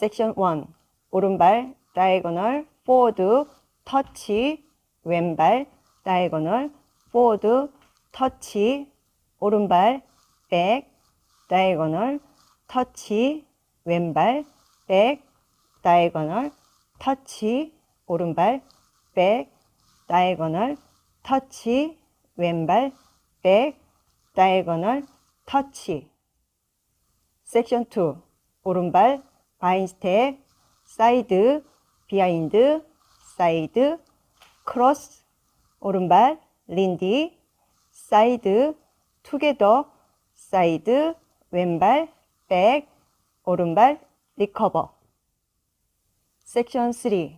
섹션 1 오른발 다이거널 포워드 터치 왼발 다이거널 포워드 터치 오른발 백 다이거널 터치 왼발 백 다이거널 터치 오른발 백 다이거널 터치 왼발 백 다이거널 터치 섹션 2 오른발 바인스텝, 사이드, 비하인드, 사이드, 크로스, 오른발, 린디, 사이드, 투게더, 사이드, 왼발, 백, 오른발, 리커버. 섹션 3.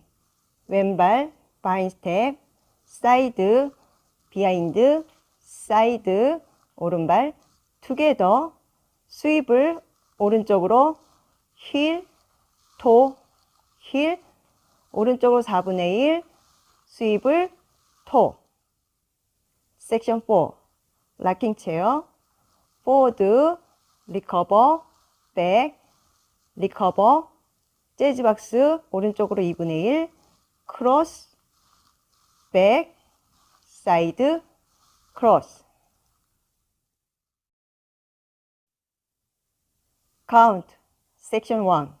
왼발, 바인스텝, 사이드, 비하인드, 사이드, 오른발, 투게더, 스윕을 오른쪽으로 힐, 토, 힐, 오른쪽으로 4분의 1, 스윕을 토. 섹션 4, 락킹 체어, 포워드, 리커버, 백, 리커버, 재즈박스, 오른쪽으로 2분의 1, 크로스, 백, 사이드, 크로스. 카운트, 섹션 1.